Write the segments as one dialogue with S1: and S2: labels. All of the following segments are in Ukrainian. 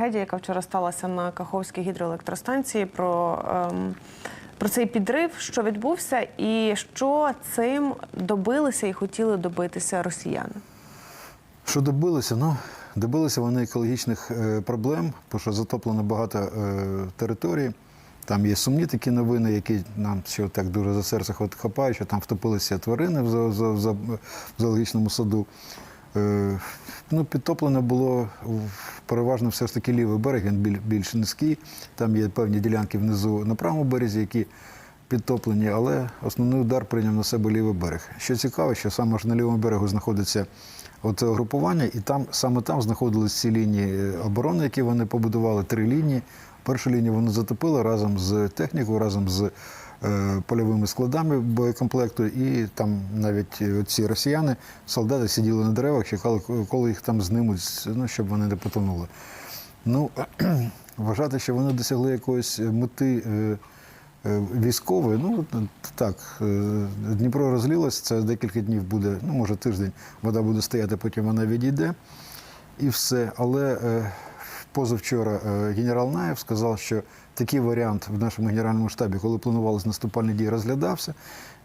S1: трагедія, яка вчора сталася на Каховській гідроелектростанції, про, ем, про цей підрив, що відбувся, і що цим добилися і хотіли добитися росіяни.
S2: Що добилися? Ну, добилися вони екологічних е, проблем, тому що затоплено багато е, територій. Там є сумні такі новини, які нам ще так дуже за серце хапають, що там втопилися тварини в, зо- зо- в зоологічному саду. Е, ну, підтоплено було переважно все ж таки лівий берег, він більш низький. Там є певні ділянки внизу на правому березі, які підтоплені, але основний удар прийняв на себе лівий берег. Що цікаво, що саме ж на лівому берегу знаходиться оце угрупування, і там саме там знаходились ці лінії е, оборони, які вони побудували, три лінії. Першу лінію вони затопили разом з технікою, разом з польовими складами боєкомплекту, і там навіть е, ці росіяни, солдати сиділи на деревах, чекали, коли їх там знимуть, ну, щоб вони не потонули. Ну, вважати, що вони досягли якоїсь мети е, е, військової, ну так, е, Дніпро розлілось, це декілька днів буде, ну може тиждень, вода буде стояти, потім вона відійде і все. Але е, позавчора е, генерал Наєв сказав, що такий варіант в нашому генеральному штабі, коли планувалися наступальні дії, розглядався.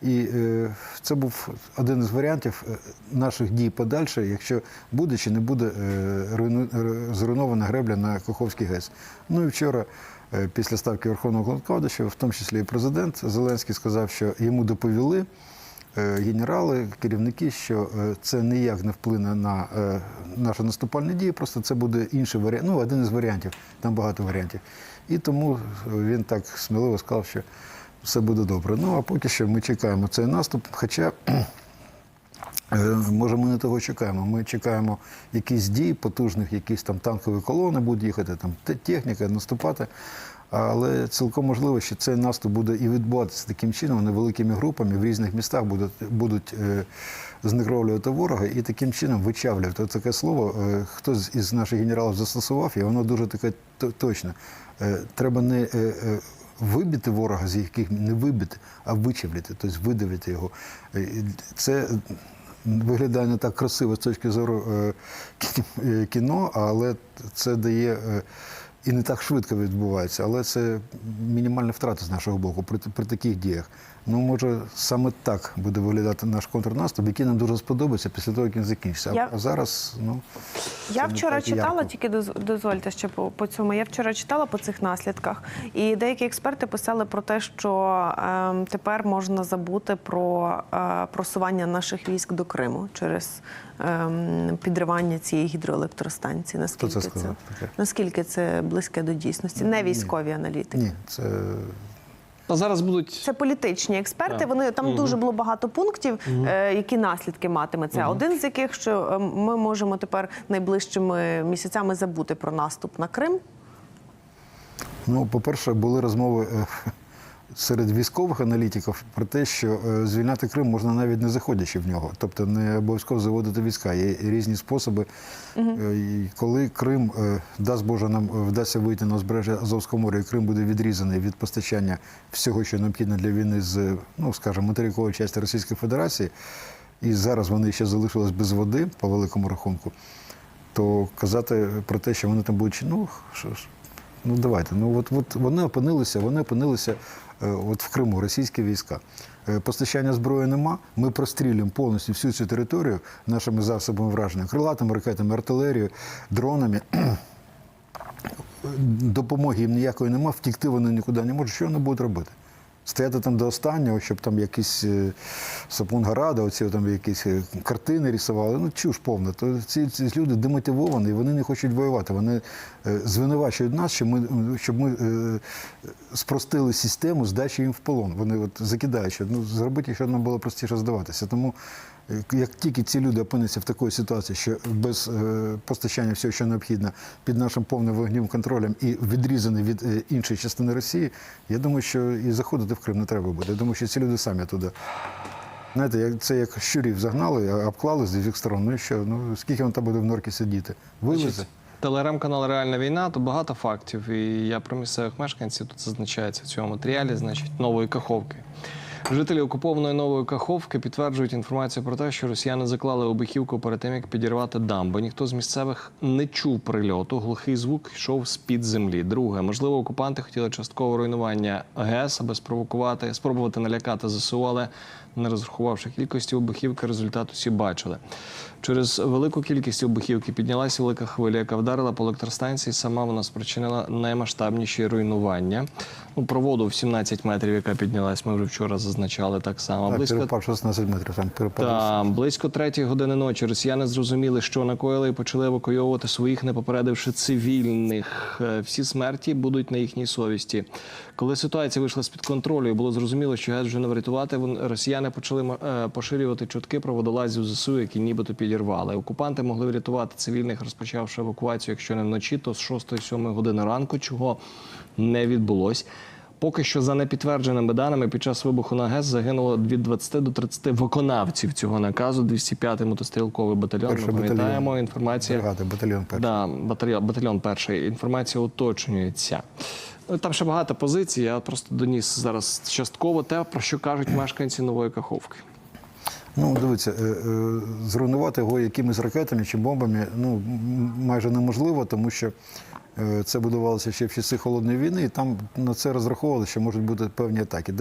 S2: І е, це був один із варіантів е, наших дій подальше, якщо буде чи не буде е, зруйнована гребля на Куховський ГЕС. Ну і вчора, після ставки Верховного Головнокомандуючого, в тому числі і президент Зеленський сказав, що йому доповіли генерали, керівники, що е, це ніяк не вплине на е, наші наступальні дії, просто це буде інший варіант, ну один із варіантів, там багато варіантів. І тому він так сміливо сказав, що все буде добре. Ну а поки що ми чекаємо цей наступ. Хоча, е, може, ми не того чекаємо. Ми чекаємо якісь дії потужних, якісь там танкові колони будуть їхати, там техніка, наступати. Але цілком можливо, що цей наступ буде і відбуватися таким чином, невеликими групами в різних містах будуть, будуть е, знекровлювати ворога і таким чином вичавлювати. Таке слово е, хтось із наших генералів застосував, і воно дуже таке точне. Е, треба не вибити ворога, з яких не вибити, а вичавлити, тобто видавити його. Це виглядає не так красиво з точки зору кі- кіно, але це дає. І не так швидко відбувається, але це мінімальна втрата з нашого боку при, при таких діях. Ну, може, саме так буде виглядати наш контрнаступ, який нам дуже сподобається після того, як він закінчиться.
S1: Я-
S2: А зараз, ну
S1: Я вчора читала,
S2: ярко.
S1: тільки доз- дозвольте ще по, по цьому. Я вчора читала по цих наслідках, і деякі експерти писали про те, що ем, тепер можна забути про е, просування наших військ до Криму через ем, підривання цієї гідроелектростанції. Наскільки
S2: це сказав таке?
S1: наскільки це близьке до дійсності? Не військові аналітики.
S2: ні, це
S3: А зараз будуть
S1: Це політичні експерти.
S3: Да.
S1: Вони там дуже було багато пунктів, е, які наслідки матиме це. Один з яких, що е, ми можемо тепер найближчими місяцями забути про наступ на Крим.
S2: Ну, по-перше, були розмови е, серед військових аналітиків про те, що е, звільняти Крим можна навіть не заходячи в нього, тобто не обов'язково заводити війська. Є різні способи. І Коли Крим, е, дасть Боже, нам вдасться вийти на узбережжя Азовського моря, і Крим буде відрізаний від постачання всього, що необхідно для війни з, ну скажімо, материкової частини Російської Федерації, і зараз вони ще залишились без води по великому рахунку, то казати про те, що вони там будуть, ну що ж. Ну давайте. Ну от, от вони опинилися, вони опинилися е, от в Криму, російські війська. Е, Постачання зброї нема. Ми прострілюємо повністю всю цю територію нашими засобами враження, крилатими ракетами, артилерією, дронами. Допомоги їм ніякої нема, втікти вони нікуди не можуть. Що вони будуть робити? Стояти там до останнього, щоб там якісь е, Сапунгарада, оці там якісь е, картини рисували. Ну, чуш повна. То ці, ці люди демотивовані, вони не хочуть воювати. Вони е, звинувачують нас, щоб ми, щоб ми спростили систему здачі їм в полон. Вони от закидають, що ну, зробити, щоб нам було простіше здаватися. Тому як тільки ці люди опиняться в такій ситуації, що без е, постачання всього, що необхідно, під нашим повним вогнівим контролем і відрізані від е, іншої частини Росії, я думаю, що і заходити в Крим не треба буде. Я думаю, що ці люди самі туди. Знаєте, це як щурів загнали, обклали з усіх сторон. Ну що? Ну скільки він там буде в норці сидіти?
S3: Значить, телеграм-канал Реальна війна, то багато фактів. І я про місцевих мешканців тут зазначається в цьому матеріалі, значить, нової каховки. Жителі окупованої нової Каховки підтверджують інформацію про те, що росіяни заклали обихівку перед тим, як підірвати дамби. Ніхто з місцевих не чув прильоту. Глухий звук йшов з під землі. Друге, можливо, окупанти хотіли частково руйнування ГЕС, аби спровокувати, спробувати налякати ЗСУ, але не розрахувавши кількості обухівки, результат усі бачили. Через велику кількість обухівки піднялася велика хвиля, яка вдарила по електростанції. Сама вона спричинила наймасштабніші руйнування. Ну, про воду в 17 метрів, яка піднялась, ми вже вчора зазначали так само.
S2: Так,
S3: Близько
S2: перепад 16 метрів, там перепад.
S3: та близько третьої години ночі росіяни зрозуміли, що накоїли і почали евакуйовувати своїх, не попередивши цивільних. Е, Всі смерті будуть на їхній совісті. Коли ситуація вийшла з під контролю і було зрозуміло, що ГЕС вже не врятувати, росіяни почали е, поширювати чутки про водолазів ЗСУ, які нібито підірвали. Окупанти могли врятувати цивільних, розпочавши евакуацію, якщо не вночі, то з 6-7 години ранку, чого не відбулось. Поки що, за непідтвердженими даними, під час вибуху на ГЕС загинуло від 20 до 30 виконавців цього наказу. 205-й мотострілковий батальйон.
S2: Перший
S3: Ми пам'ятаємо інформація.
S2: Бригада, батальйон перший.
S3: Да, батальйон, батальйон перший. Інформація уточнюється. Ну, Там ще багато позицій. Я просто доніс зараз частково те, про що кажуть мешканці нової Каховки.
S2: Ну, дивіться, е, е, зруйнувати його якимись ракетами чи бомбами ну, майже неможливо, тому що це будувалося ще в часи холодної війни, і там на це розраховували, що можуть бути певні атаки.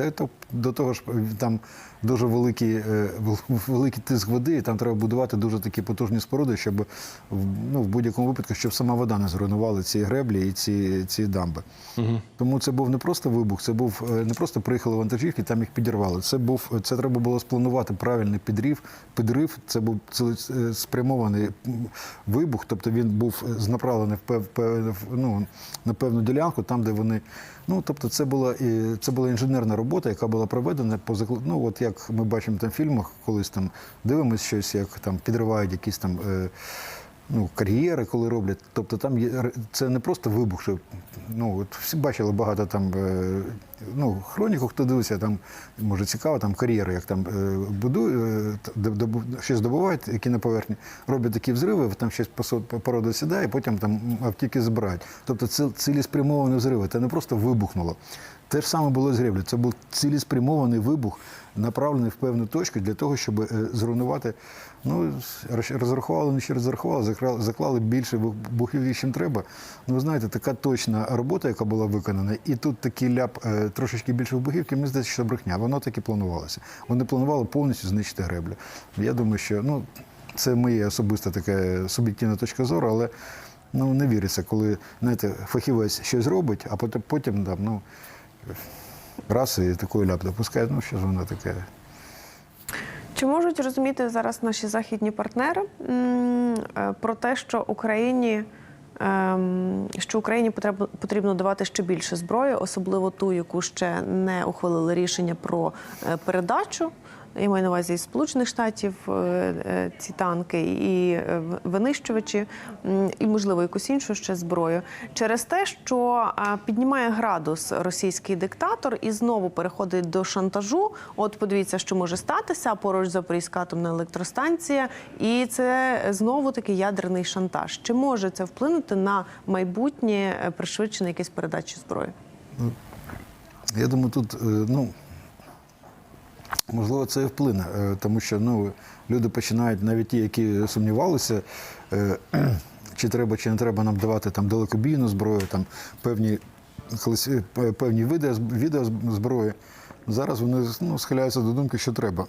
S2: До того ж е, там дуже великий, е, великий тиск води, і там треба будувати дуже такі потужні споруди, щоб ну, в будь-якому випадку, щоб сама вода не зруйнувала ці греблі і ці, ці дамби. Тому це був не просто вибух, це був е, не просто приїхали вантажівки, там їх підірвали. Це був це треба було спланувати правильний підрив. Підрив це був цілеспрямований м, вибух, тобто він був е, направлений в ну, на певну ділянку, там де вони. Ну тобто, це була це була інженерна робота, яка була проведена по закладу. Ну, от як ми бачимо там в фільмах, колись там дивимося щось, як там підривають якісь там. Е, ну, кар'єри, коли роблять. Тобто там є це не просто вибух, що ну от всі бачили багато там е, ну, хроніку, хто дивився, там може цікаво, там кар'єри, як там е, будують, е, щось добувають, які на поверхні, роблять такі взриви, там щось порода сідає, потім там автівки збирають. Тобто це цілеспрямовані взриви, це не просто вибухнуло. Те ж саме було з греблею. Це був цілеспрямований вибух, направлений в певну точку для того, щоб е, зруйнувати. Ну, розрахували, не ще розрахували, заклали, більше вибухів, чим треба. Ну, ви знаєте, така точна робота, яка була виконана, і тут такий ляп е, трошечки більше вибухівки, мені здається, що брехня. Воно так і планувалося. Вони планували повністю знищити греблю. Я думаю, що ну, це моя особиста така суб'єктивна точка зору, але ну, не віриться, коли знаєте, фахівець щось робить, а потім там, ну, раз і такою ляп допускає, ну що ж вона таке.
S1: Чи можуть розуміти зараз наші західні партнери е, про те, що Україні ем, що Україні потрібно давати ще більше зброї, особливо ту, яку ще не ухвалили рішення про е, передачу. Я маю на увазі із Сполучених Штатів е, е, ці танки і е, винищувачі, і можливо якусь іншу ще зброю, через те, що піднімає градус російський диктатор і знову переходить до шантажу. От подивіться, що може статися поруч Запорізька атомна електростанція, і це знову таки ядерний шантаж. Чи може це вплинути на майбутнє пришвидшене якесь передачі зброї?
S2: Я думаю, тут, ну, можливо, це і вплине, е, тому що ну, люди починають, навіть ті, які сумнівалися, е, чи треба, чи не треба нам давати там далекобійну зброю, там певні, е, певні види відеозброї. Зараз вони ну, схиляються до думки, що треба.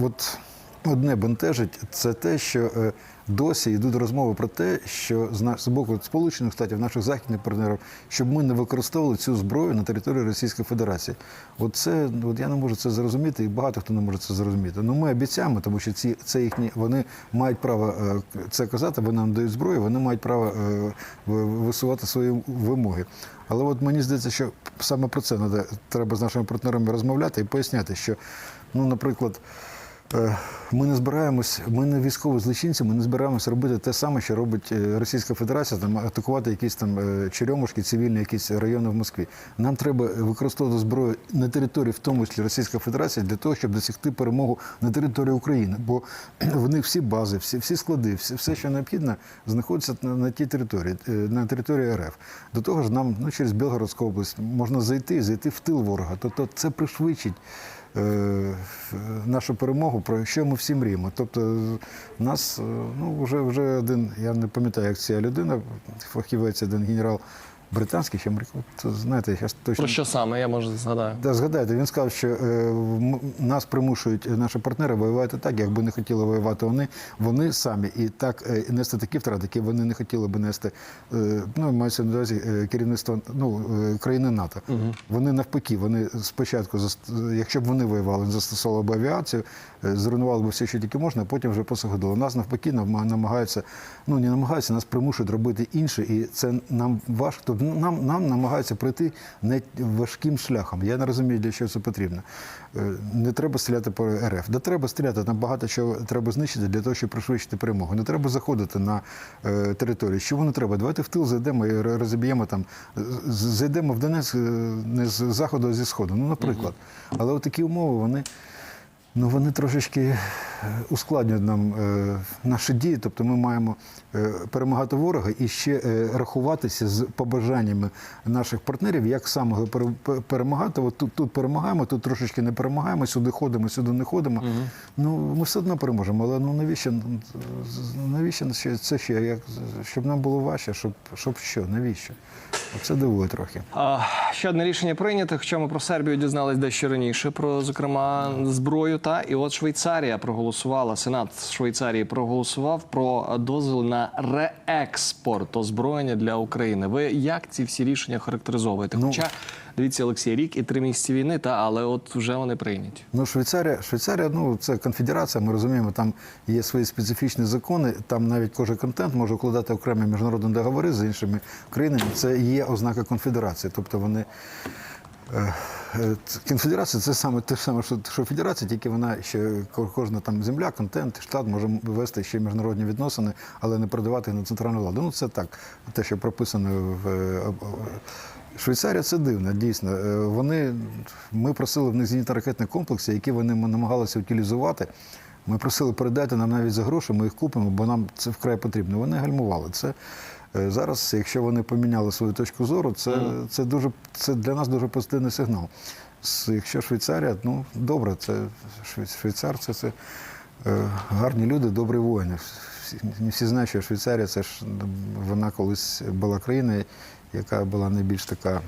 S2: От одне бентежить, це те, що досі йдуть розмови про те, що з боку Сполучених Штатів, наших західних партнерів, щоб ми не використовували цю зброю на території Російської Федерації. От це от я не можу це зрозуміти, і багато хто не може це зрозуміти. Ну ми обіцяємо, тому що ці це їхні, вони мають право е, це казати, вони нам дають зброю, вони мають право е, висувати свої вимоги. Але от мені здається, що саме про це треба з нашими партнерами розмовляти і поясняти, що, ну, наприклад. Е, Ми не збираємось, ми не військові злочинці, ми не збираємось робити те саме, що робить е, Російська Федерація, там атакувати якісь там е, черемушки, цивільні якісь райони в Москві. Нам треба використовувати зброю на території, в тому числі Російської Федерації, для того, щоб досягти перемогу на території України. Бо в них всі бази, всі, всі склади, всі, все, що необхідно, знаходиться на, на тій території, на території РФ. До того ж, нам ну, через Білгородську область можна зайти, і зайти в тил ворога. Тобто це пришвидшить нашу перемогу, про що ми всі мріємо. Тобто, в нас е, ну, вже, вже один, я не пам'ятаю, як ця людина, фахівець, один генерал британський, чи американський, то, знаєте, я зараз точно.
S3: Про що саме? Я може згадаю.
S2: Да, згадайте, він сказав, що е, нас примушують е, наші партнери воювати так, якби не хотіли воювати вони, вони самі і так е, нести такі втрати, які вони не хотіли би нести. Е, ну, мається на увазі е, керівництво ну, е, країни НАТО. Вони навпаки, вони спочатку, якщо б вони воювали, застосовували б авіацію, е, зруйнували б все, що тільки можна, а потім вже посогодили. Нас навпаки нам- намагаються, ну не намагаються, нас примушують робити інше, і це нам важко. Тобто нам, нам намагаються пройти не важким шляхом. Я не розумію, для чого це потрібно. Е, Не треба стріляти по РФ. Да треба стріляти, там багато чого треба знищити для того, щоб пришвидшити перемогу. Не треба заходити на е, територію. Чого не треба? Давайте в тил зайдемо і розіб'ємо там, зайдемо в Донецьк е, не з заходу, а зі сходу. Ну, наприклад. Але такі умови, вони. Ну, вони трошечки е, ускладнюють нам е, наші дії. Тобто ми маємо е, перемагати ворога і ще е, рахуватися з побажаннями наших партнерів, як саме його пере- перемагати. От тут, тут перемагаємо, тут трошечки не перемагаємо, сюди ходимо, сюди не ходимо. Ну, ми все одно переможемо. Але ну навіщо навіщо це ще як щоб нам було важче, щоб, щоб що? Навіщо? Це дивує трохи.
S3: А, ще одне рішення прийнято. Хоча ми про Сербію дізнались дещо раніше, про зокрема зброю. Та і от Швейцарія проголосувала. Сенат Швейцарії проголосував про дозвіл на реекспорт озброєння для України. Ви як ці всі рішення характеризовуєте?
S2: Ну,
S3: Хоча дивіться, Олексій, рік і три місяці війни, та але от вже вони прийняті.
S2: Ну, Швейцарія, Швейцарія, ну це конфедерація. Ми розуміємо, там є свої специфічні закони. Там навіть кожен контент може укладати окремі міжнародні договори з іншими країнами. Це є ознака конфедерації. Тобто вони конфедерація це саме те саме, що, федерація, тільки вона ще кожна там земля, контент, штат може вести ще міжнародні відносини, але не продавати на центральну владу. Ну це так, те, що прописано в. е, Швейцарія це дивно, дійсно. Е, Вони, ми просили в них зенітно-ракетні комплекси, які вони намагалися утилізувати. Ми просили передати нам навіть за гроші, ми їх купимо, бо нам це вкрай потрібно. Вони гальмували. Це е, зараз, якщо вони поміняли свою точку зору, це, це дуже це для нас дуже позитивний сигнал. Якщо Швейцарія, ну добре, це швейцарці, це, е, гарні люди, добрі воїни. Всі, не всі знають, що Швейцарія це ж вона колись була країна, яка була найбільш така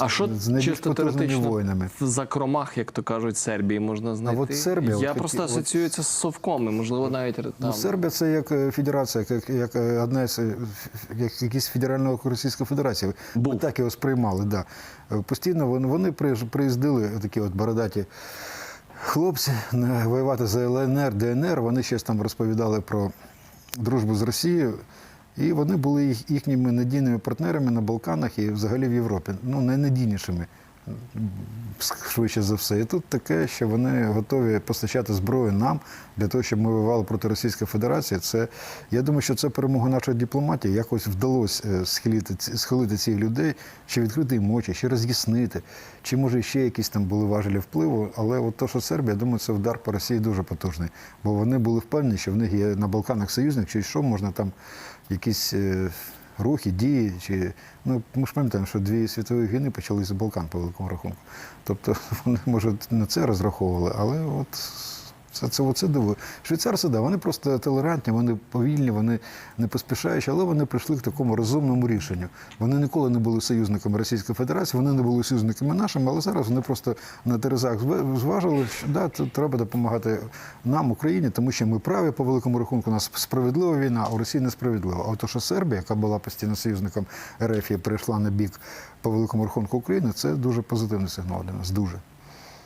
S3: А що
S2: з
S3: чисто теоретично
S2: воїнами.
S3: в закромах, як то кажуть, Сербії можна знайти?
S2: от Сербія,
S3: я
S2: от
S3: просто
S2: такі- от-
S3: асоціюється з совком, і, можливо, навіть там.
S2: Ну, Сербія це як е, федерація, як, як е, одна з е, як якийсь федерального Російської Федерації. Ми так його сприймали. Да. Постійно вони, вони приїздили такі от бородаті хлопці воювати за ЛНР, ДНР. Вони щось там розповідали про дружбу з Росією. І вони були їх, їхніми надійними партнерами на Балканах і взагалі в Європі. Ну, найнадійнішими швидше за все. І тут таке, що вони готові постачати зброю нам для того, щоб ми воювали проти Російської Федерації. Це я думаю, що це перемога нашої дипломатії. Якось вдалося е, схилити схилити цих людей, чи відкрити їм очі, чи роз'яснити, чи може ще якісь там були важелі впливу. Але от то, що Сербія, я думаю, це удар по Росії дуже потужний. Бо вони були впевнені, що в них є на Балканах союзник, чи що можна там якісь. Рухи, дії, чи ну ми ж пам'ятаємо, що дві світові війни почалися з Балкан по великому рахунку. Тобто вони може на це розраховували, але от це це оце дивує. Швейцарці, да, вони просто толерантні, вони повільні, вони не поспішаючі, але вони прийшли к такому розумному рішенню. Вони ніколи не були союзниками Російської Федерації, вони не були союзниками нашими, але зараз вони просто на терезах зважили, що да, треба допомагати нам, Україні, тому що ми праві по великому рахунку. У нас справедлива війна, а у Росії несправедлива. А то, що Сербія, яка була постійно союзником РФ і перейшла на бік по великому рахунку України, це дуже позитивний сигнал для нас. Дуже.